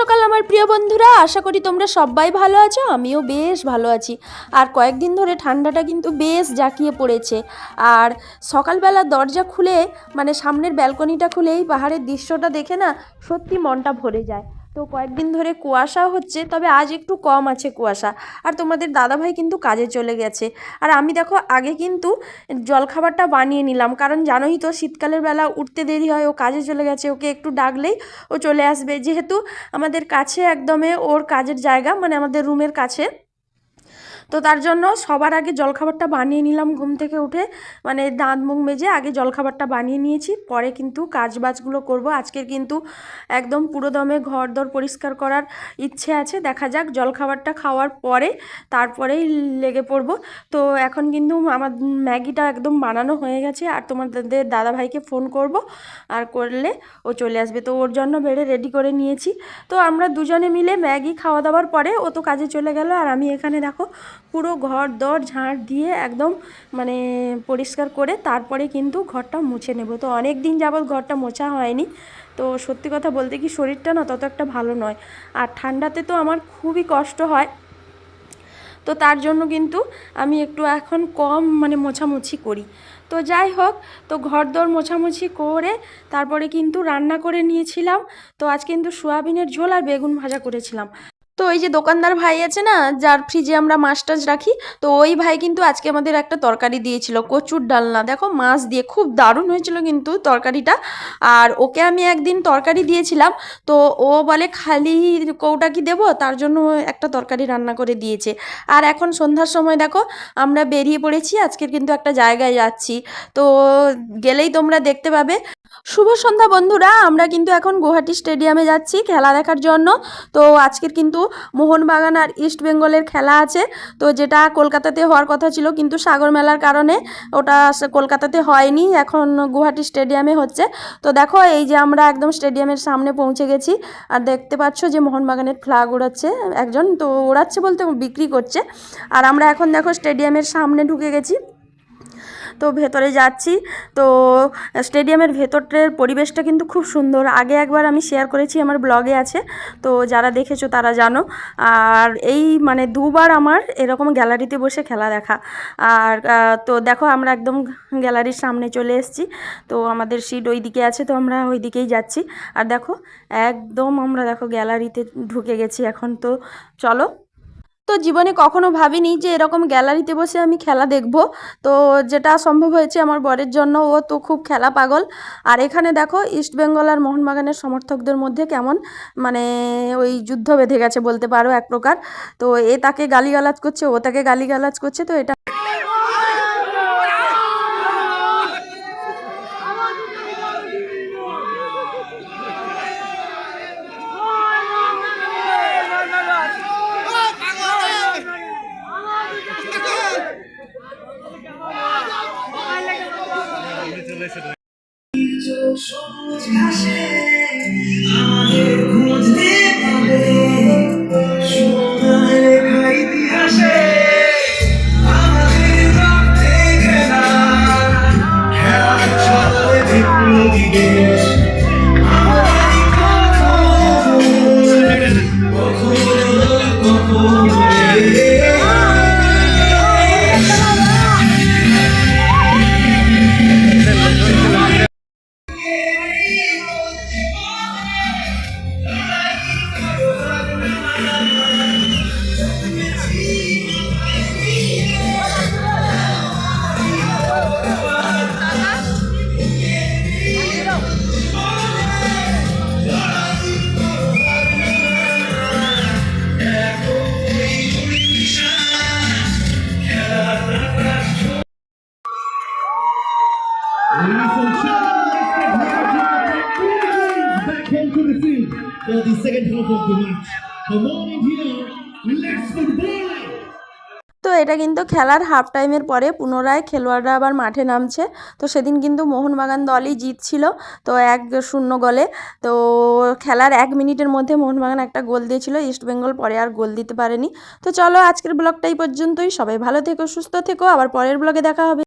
সকাল আমার প্রিয় বন্ধুরা। আশা করি তোমরা সবাই ভালো আছো, আমিও বেশ ভালো আছি। আর কয়েকদিন ধরে ঠান্ডাটা কিন্তু বেশ জাঁকিয়ে পড়েছে। আর সকালবেলা দরজা খুলে মানে সামনের ব্যালকনিটা খুলেই পাহাড়ের দৃশ্যটা দেখে না সত্যি মনটা ভরে যায়। তো কয়েকদিন ধরে কুয়াশা হচ্ছে, তবে আজ একটু কম আছে কুয়াশা। আর তোমাদের দাদাভাই কিন্তু কাজে চলে গেছে। আর আমি দেখো, আগে কিন্তু জলখাবারটা বানিয়ে নিলাম। কারণ জানোই তো, শীতকালের বেলা উঠতে দেরি হয়, ও কাজে চলে গেছে। ওকে একটু ডাকলেই ও চলে আসবে। যেহেতু আমাদের কাছে একদমে ওর কাজের জায়গা মানে আমাদের রুমের কাছে তো তার জন্য সবার আগে জলখাবারটা বানিয়ে নিলাম ঘুম থেকে উঠে। মানে দাঁত মুখ মেজে আগে জলখাবারটা বানিয়ে নিয়েছি, পরে কিন্তু কাজ বাজগুলো করব। আজকের কিন্তু একদম পুরো দমে ঘর দর পরিষ্কার করার ইচ্ছে আছে। দেখা যাক জলখাবারটা খাওয়ার পরে তারপরেই লেগে পড়ব। তো এখন কিন্তু আমার ম্যাগিটা একদম বানানো হয়ে গেছে আর তোমাদের দাদাভাইকে ফোন করব আর করলে ও চলে আসবে। তো ওর জন্য বেড়ে রেডি করে নিয়েছি। তো আমরা দুজনে মিলে ম্যাগি খাওয়া দাওয়ার পরে ও তো কাজে চলে গেল আর আমি এখানে দেখো পুরো ঘর, দর, ঝাঁট দিয়ে একদম মানে পরিষ্কার করে তারপরে কিন্তু ঘরটা মুছে নেব। তো অনেক দিন যাবৎ ঘরটা মোছা হয়নি। তো সত্যি কথা বলতে কি শরীরটা না তত একটা ভালো নয়। আর ঠান্ডাতে তো আমার খুবই কষ্ট হয়। তো তার জন্য কিন্তু আমি একটু এখন কম মানে মোছামুছি করি। তো যাই হোক, তো ঘর, দর মোছামুছি করে তারপরে কিন্তু রান্না করে নিয়েছিলাম। তো আজ কিন্তু সোয়াবিনের ঝোল আর বেগুন ভাজা করেছিলাম। তো ওই যে দোকানদার ভাই আছে না, যার ফ্রিজে আমরা মাছ টাছ রাখি, তো ওই ভাই কিন্তু আজকে আমাদের একটা তরকারি দিয়েছিল, কচুর ডালনা। দেখো, মাছ দিয়ে খুব দারুণ হয়েছিল কিন্তু তরকারিটা। আর ওকে আমি একদিন তরকারি দিয়েছিলাম, তো ও বলে, খালি কৌটা কি দেবো? তার জন্য একটা তরকারি রান্না করে দিয়েছে। আর এখন সন্ধ্যার সময় দেখো, আমরা বেরিয়ে পড়েছি, আজকের কিন্তু একটা জায়গায় যাচ্ছি। তো গেলেই তোমরা দেখতে পাবে। শুভ সন্ধ্যা বন্ধুরা, আমরা কিন্তু এখন গুয়াহাটি স্টেডিয়ামে যাচ্ছি খেলা দেখার জন্য। তো আজকের কিন্তু মোহনবাগান আর ইস্ট বেঙ্গলের খেলা আছে। তো যেটা কলকাতাতে হওয়ার কথা ছিল, কিন্তু সাগর মেলার কারণে ওটা কলকাতাতে হয়নি। এখন গুয়াহাটি স্টেডিয়ামে হচ্ছে। তো দেখো, এই যে আমরা একদম স্টেডিয়ামের সামনে পৌঁছে গেছি, আর দেখতে পাচ্ছ যে মোহনবাগানের ফ্ল্যাগ উড়াচ্ছে একজন, তো উড়াচ্ছে বলতে বিক্রি করছে। আর আমরা এখন দেখো স্টেডিয়ামের সামনে ঢুকে গেছি। তো ভেতরে যাচ্ছি। তো স্টেডিয়ামের ভেতরের পরিবেশটা কিন্তু খুব সুন্দর। আগে একবার আমি শেয়ার করেছি, আমার ব্লগে আছে। তো যারা দেখেছ তারা জানো। আর এই মানে দুবার আমার এরকম গ্যালারিতে বসে খেলা দেখা। আর তো দেখো আমরা একদম গ্যালারির সামনে চলে এসেছি। তো আমাদের সিট ওই দিকে আছে, তো আমরা ওই দিকেই যাচ্ছি। আর দেখো, একদম আমরা দেখো গ্যালারিতে ঢুকে গেছি এখন। তো চলো তো জীবনে কখনো ভাবিনি যে এরকম গ্যালারিতে বসে আমি খেলা দেখব। তো যেটা সম্ভব হয়েছে আমার বরের জন্য, ও তো খুব খেলা পাগল। আর এখানে দেখো ইস্ট বেঙ্গল আর মোহনবাগানের সমর্থকদের মধ্যে কেমন মানে ওই যুদ্ধ বেঁধে গেছে বলতে পারো এক প্রকার। তো এ তাকে গালিগালাজ করছে, ও তাকে গালিগালাজ করছে, তো এটা সবুজ ঘাসে আমাদের খোঁজ পাবে Ladies and gentlemen, back the field for the second half of the match. Come on India, let's football! তো এটা কিন্তু খেলার হাফ টাইমের পরে পুনরায় খেলোয়াড়রা আবার মাঠে নামছে তো সেদিন কিন্তু মোহনবাগান দলই জিতছিল তো এক শূন্য গোলে তো খেলার এক মিনিটের মধ্যে মোহনবাগান একটা গোল দিয়েছিল ইস্ট বেঙ্গল পরে আর গোল দিতে পারেনি তো চলো আজকের ব্লগটাই পর্যন্তই সবাই ভালো থেকো সুস্থ থেকো আবার পরের ব্লগে দেখা হবে